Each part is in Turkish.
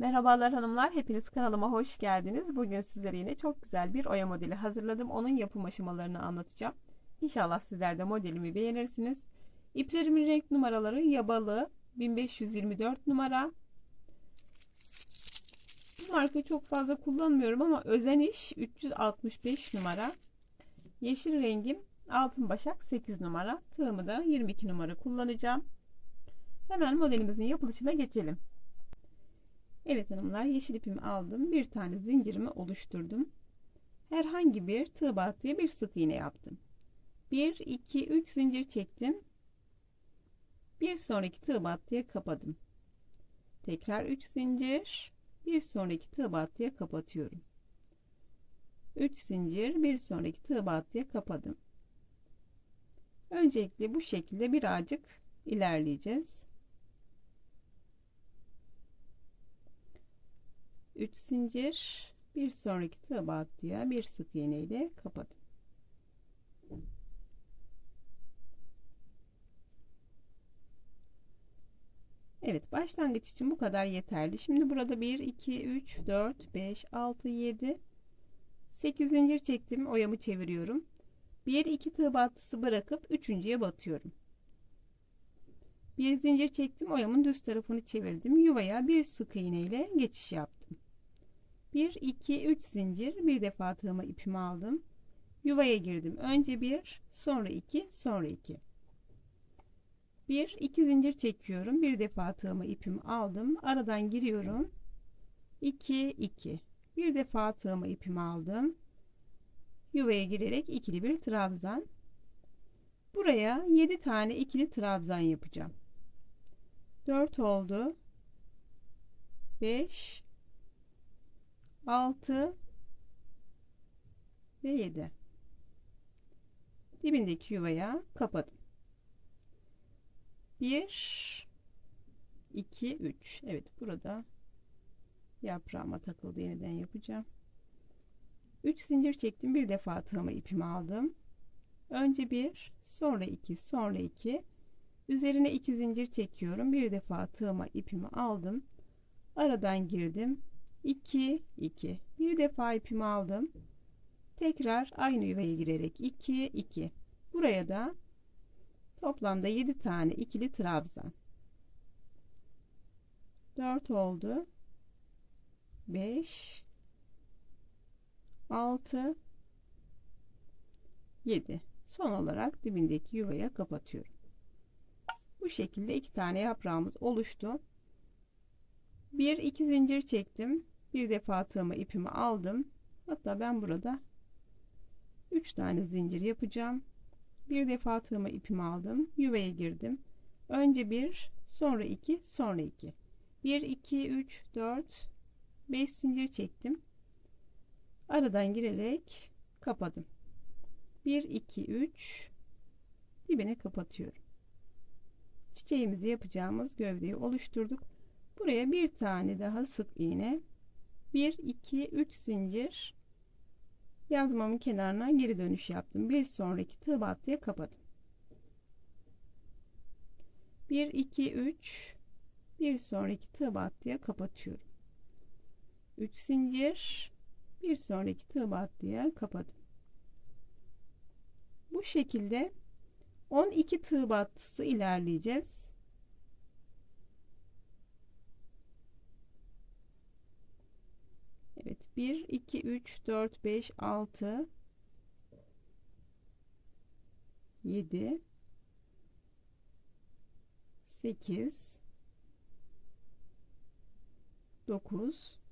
Merhabalar hanımlar, hepiniz kanalıma hoş geldiniz. Bugün sizlere yine çok güzel bir oya modeli hazırladım. Onun yapım aşamalarını anlatacağım. İnşallah sizler de modelimi beğenirsiniz. İplerimin renk numaraları yabalı 1524 numara. Bu markayı çok fazla kullanmıyorum ama özeniş 365 numara. Yeşil rengim altın başak 8 numara. Tığımı da 22 numara kullanacağım. Hemen modelimizin yapılışına geçelim. Evet hanımlar yeşil ipimi aldım. Bir tane zincirimi oluşturdum. Herhangi bir tığ battıya bir sık iğne yaptım. 1, 2, 3 zincir çektim. Bir sonraki tığ battıya kapadım. Tekrar 3 zincir. Bir sonraki tığ battıya kapatıyorum. 3 zincir bir sonraki tığ battıya kapadım. Öncelikle bu şekilde birazcık ilerleyeceğiz. 3 zincir bir sonraki tığ battıya bir sık iğne ile kapadım. Evet başlangıç için bu kadar yeterli. Şimdi burada 1 2 3 4 5 6 7 8 zincir çektim. Oyamı çeviriyorum. 1 2 tığ battısı bırakıp üçüncüye batıyorum. Bir zincir çektim. Oyamın düz tarafını çevirdim. Yuvaya bir sık iğne ile geçiş yaptım. 1 2 3 zincir bir defa tığıma ipimi aldım. Yuvaya girdim. Önce 1, sonra 2, sonra 2. 1 2 zincir çekiyorum. Bir defa tığıma ipimi aldım. Aradan giriyorum. 2 2. Bir defa tığıma ipimi aldım. Yuvaya girerek ikili bir trabzan. Buraya 7 tane ikili trabzan yapacağım. 4 oldu. 5 6 ve 7 dibindeki yuvaya kapadım. 1 2 3 Evet burada yaprağıma takıldı yeniden yapacağım. 3 zincir çektim bir defa tığıma ipimi aldım. Önce 1 sonra 2 sonra 2 üzerine 2 zincir çekiyorum bir defa tığıma ipimi aldım. Aradan girdim 2 2 bir defa ipimi aldım. Tekrar aynı yuvaya girerek 2 2 buraya da toplamda 7 tane ikili trabzan. 4 oldu. 5 6 7 son olarak dibindeki yuvaya kapatıyorum. Bu şekilde iki tane yaprağımız oluştu bir iki zincir çektim. Bir defa tığıma ipimi aldım. Hatta ben burada 3 tane zincir yapacağım. Bir defa tığıma ipimi aldım. Yuvaya girdim. Önce bir sonra iki sonra iki. 1 2 3 4 5 zincir çektim. Aradan girerek kapadım. 1 2 3 dibine kapatıyorum. Çiçeğimizi yapacağımız gövdeyi oluşturduk buraya bir tane daha sık iğne 1 2 3 zincir yazmamın kenarına geri dönüş yaptım. Bir sonraki tığ battıya kapadım. 1 2 3 bir sonraki tığ battıya kapatıyorum. 3 zincir bir sonraki tığ battıya kapadım. Bu şekilde 12 tığ battısı ilerleyeceğiz 1 2 3 4 5 6 7 8 9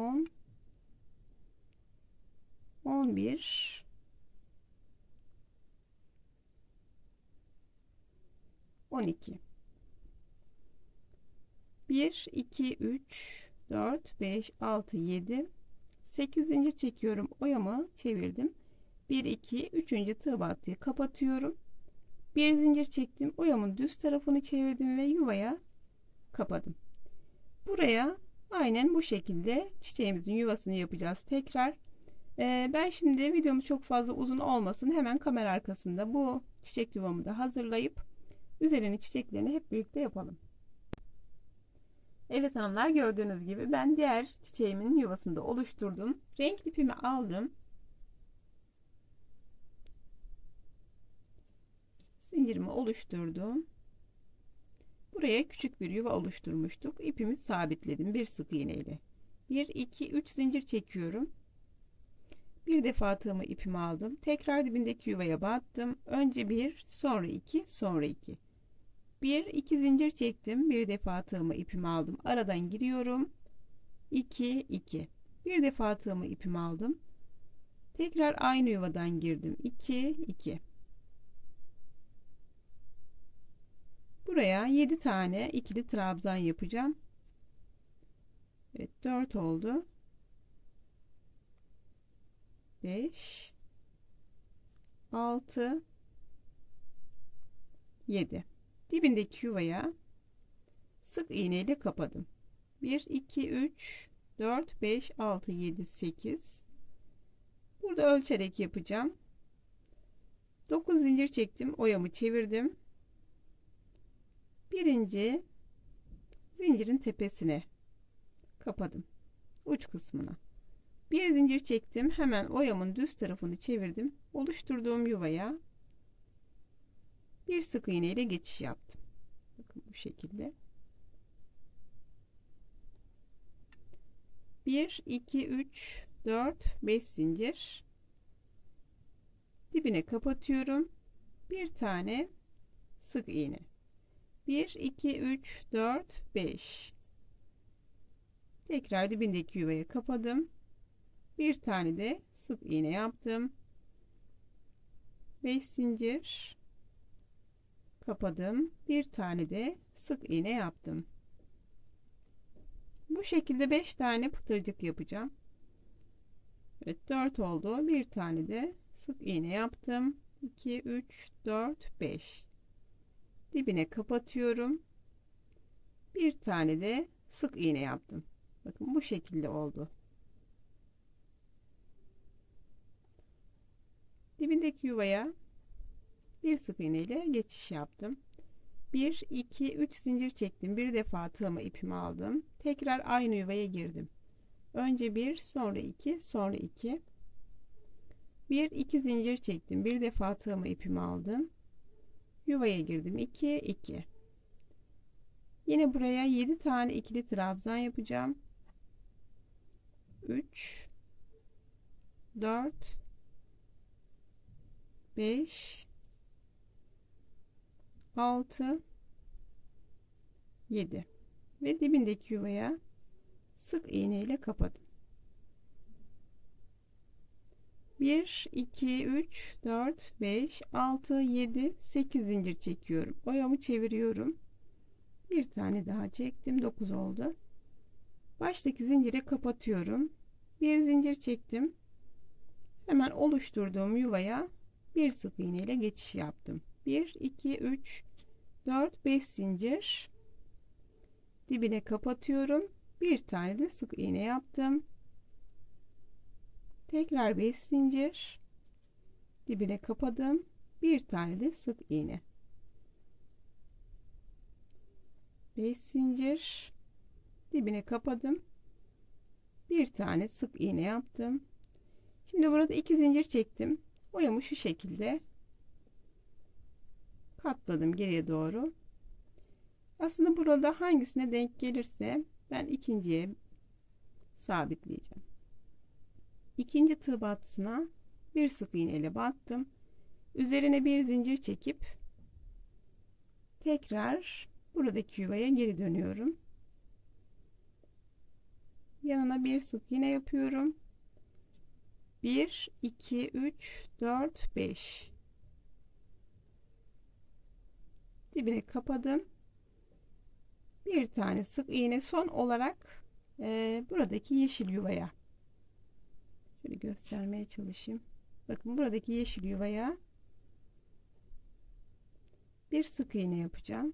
10 11 12 1 2 3 4 5 6 7 8 zincir çekiyorum. Oyamı çevirdim. 1 2 3. tığ battıyı kapatıyorum. Bir zincir çektim. Oyamın düz tarafını çevirdim ve yuvaya kapadım. Buraya aynen bu şekilde çiçeğimizin yuvasını yapacağız tekrar. Ee, ben şimdi videomuz çok fazla uzun olmasın. Hemen kamera arkasında bu çiçek yuvamı da hazırlayıp üzerine çiçeklerini hep birlikte yapalım Evet hanımlar gördüğünüz gibi ben diğer çiçeğimin yuvasında oluşturdum. Renk ipimi aldım. Zincirimi oluşturdum. Buraya küçük bir yuva oluşturmuştuk. İpimi sabitledim bir sık iğne ile. 1 2 3 zincir çekiyorum. Bir defa tığımı ipimi aldım. Tekrar dibindeki yuvaya battım. Önce bir, sonra iki, sonra iki. Bir, iki zincir çektim. Bir defa tığımı ipimi aldım. Aradan giriyorum. 2 2. Bir defa tığımı ipimi aldım. Tekrar aynı yuvadan girdim. 2 2. Buraya 7 tane ikili trabzan yapacağım. Evet 4 oldu. 5 6 7 dibindeki yuvaya sık iğne ile kapadım. 1 2 3 4 5 6 7 8 burada ölçerek yapacağım. 9 zincir çektim oyamı çevirdim. Birinci zincirin tepesine kapadım uç kısmına. Bir zincir çektim hemen oyamın düz tarafını çevirdim. Oluşturduğum yuvaya bir sık iğne ile geçiş yaptım. Bakın bu şekilde. 1 2 3 4 5 zincir. Dibine kapatıyorum. Bir tane sık iğne. 1 2 3 4 5 tekrar dibindeki yuvaya kapadım. Bir tane de sık iğne yaptım. 5 zincir kapadım. Bir tane de sık iğne yaptım. Bu şekilde 5 tane pıtırcık yapacağım. Evet 4 oldu. Bir tane de sık iğne yaptım. 2 3 4 5 dibine kapatıyorum. Bir tane de sık iğne yaptım. Bakın bu şekilde oldu. Dibindeki yuvaya bir sık iğne ile geçiş yaptım. 1 2 3 zincir çektim. Bir defa tığımı ipimi aldım. Tekrar aynı yuvaya girdim. Önce bir sonra iki sonra iki. Bir iki zincir çektim. Bir defa tığımı ipimi aldım. Yuvaya girdim. 2 2 yine buraya 7 tane ikili trabzan yapacağım. 3 4 5 6 7 ve dibindeki yuvaya sık iğne ile kapadım 1 2 3 4 5 6 7 8 zincir çekiyorum. Oyamı çeviriyorum. Bir tane daha çektim. 9 oldu. Baştaki zincire kapatıyorum. Bir zincir çektim. Hemen oluşturduğum yuvaya bir sık iğne ile geçiş yaptım 1 2 3 4 5 zincir. Dibine kapatıyorum. Bir tane de sık iğne yaptım. Tekrar 5 zincir. Dibine kapadım. Bir tane de sık iğne. 5 zincir. Dibine kapadım. Bir tane sık iğne yaptım. Şimdi burada iki zincir çektim. Boyamı şu şekilde katladım geriye doğru. Aslında burada hangisine denk gelirse ben ikinciye sabitleyeceğim. İkinci tığ battısına bir sık iğne ile battım. Üzerine bir zincir çekip tekrar buradaki yuvaya geri dönüyorum. Yanına bir sık iğne yapıyorum. 1 2 3 4 5 dibine kapadım. Bir tane sık iğne son olarak e, buradaki yeşil yuvaya. Şöyle göstermeye çalışayım. Bakın buradaki yeşil yuvaya bir sık iğne yapacağım.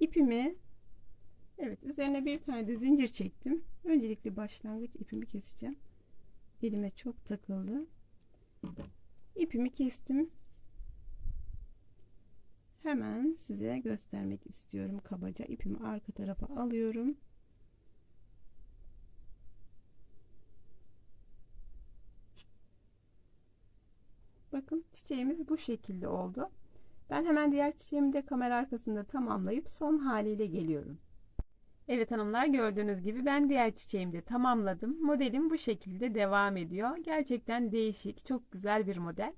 İpimi Evet üzerine bir tane de zincir çektim. Öncelikle başlangıç ipimi keseceğim. Elime çok takıldı. İpimi kestim Hemen size göstermek istiyorum kabaca. ipimi arka tarafa alıyorum. Bakın çiçeğimiz bu şekilde oldu. Ben hemen diğer çiçeğimi de kamera arkasında tamamlayıp son haliyle geliyorum. Evet hanımlar gördüğünüz gibi ben diğer çiçeğimi de tamamladım. Modelim bu şekilde devam ediyor. Gerçekten değişik, çok güzel bir model.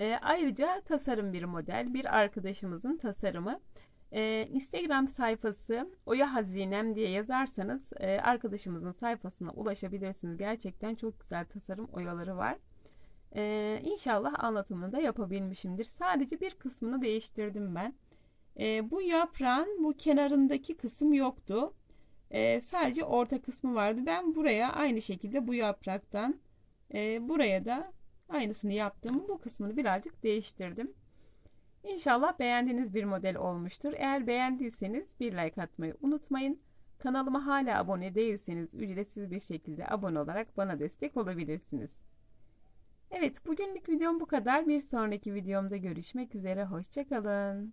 Ee, ayrıca tasarım bir model, bir arkadaşımızın tasarımı. Ee, Instagram sayfası Oya Hazinem diye yazarsanız e, arkadaşımızın sayfasına ulaşabilirsiniz. Gerçekten çok güzel tasarım oyaları var. Ee, inşallah anlatımını da yapabilmişimdir. Sadece bir kısmını değiştirdim ben. Ee, bu yaprağın bu kenarındaki kısım yoktu. Ee, sadece orta kısmı vardı. Ben buraya aynı şekilde bu yapraktan e, buraya da aynısını yaptım. Bu kısmını birazcık değiştirdim. İnşallah beğendiğiniz bir model olmuştur. Eğer beğendiyseniz bir like atmayı unutmayın. Kanalıma hala abone değilseniz ücretsiz bir şekilde abone olarak bana destek olabilirsiniz. Evet bugünlük videom bu kadar. Bir sonraki videomda görüşmek üzere. Hoşçakalın.